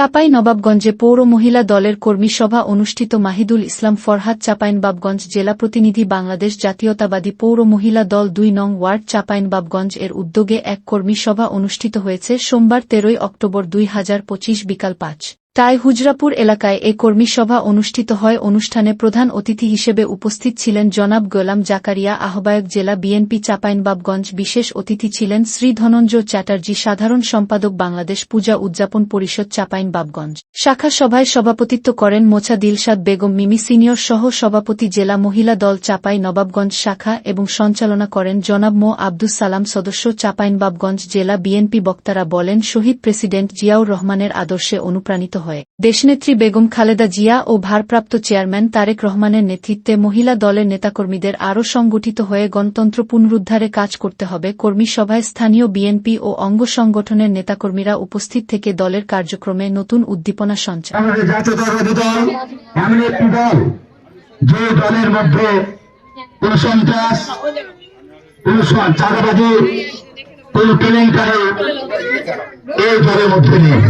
চাপাই নবাবগঞ্জে পৌর মহিলা দলের কর্মী সভা অনুষ্ঠিত মাহিদুল ইসলাম ফরহাদ চাপাইনবাবগঞ্জ জেলা প্রতিনিধি বাংলাদেশ জাতীয়তাবাদী পৌর মহিলা দল দুই নং ওয়ার্ড চাপাইনবাবগঞ্জ এর উদ্যোগে এক কর্মী সভা অনুষ্ঠিত হয়েছে সোমবার তেরোই অক্টোবর দুই হাজার পঁচিশ বিকাল পাঁচ। তাই হুজরাপুর এলাকায় এ কর্মী সভা অনুষ্ঠিত হয়। অনুষ্ঠানে প্রধান অতিথি হিসেবে উপস্থিত ছিলেন জনাব গোলাম জাকারিয়া, আহ্বায়ক জেলা বিএনপি চাপাইনবাবগঞ্জ, বিশেষ অতিথি ছিলেন শ্রী ধনঞ্জয় চ্যাটার্জি, সাধারণ সম্পাদক বাংলাদেশ পূজা উদযাপন পরিষদ চাপাইনবাবগঞ্জ। শাখা সভায় সভাপতিত্ব করেন মোছা দিলশাদ বেগম মিমি সিনিয়র সহ সভাপতি জেলা মহিলা দল চাপাই নবাবগঞ্জ শাখা এবং সঞ্চালনা করেন জনাব মো আব্দুস সালাম সদস্য চাপাইনবাবগঞ্জ জেলা বিএনপি বক্তারা বলেন, শহীদ প্রেসিডেন্ট জিয়াউর রহমানের আদর্শে অনুপ্রাণিত হয়ে। দেশনেত্রী বেগম খালেদা জিয়া ও ভারপ্রাপ্ত চেয়ারম্যান তারেক রহমানের নেতৃত্বে মহিলা দলের নেতাকর্মীদের আরও সংগঠিত হয়ে গণতন্ত্র পুনরুদ্ধারে কাজ করতে হবে কর্মী সভায় স্থানীয় বিএনপি ও অঙ্গ সংগঠনের নেতাকর্মীরা উপস্থিত থেকে দলের কার্যক্রমে নতুন উদ্দীপনা সঞ্চার। কোন এই দলের মধ্যে নেই।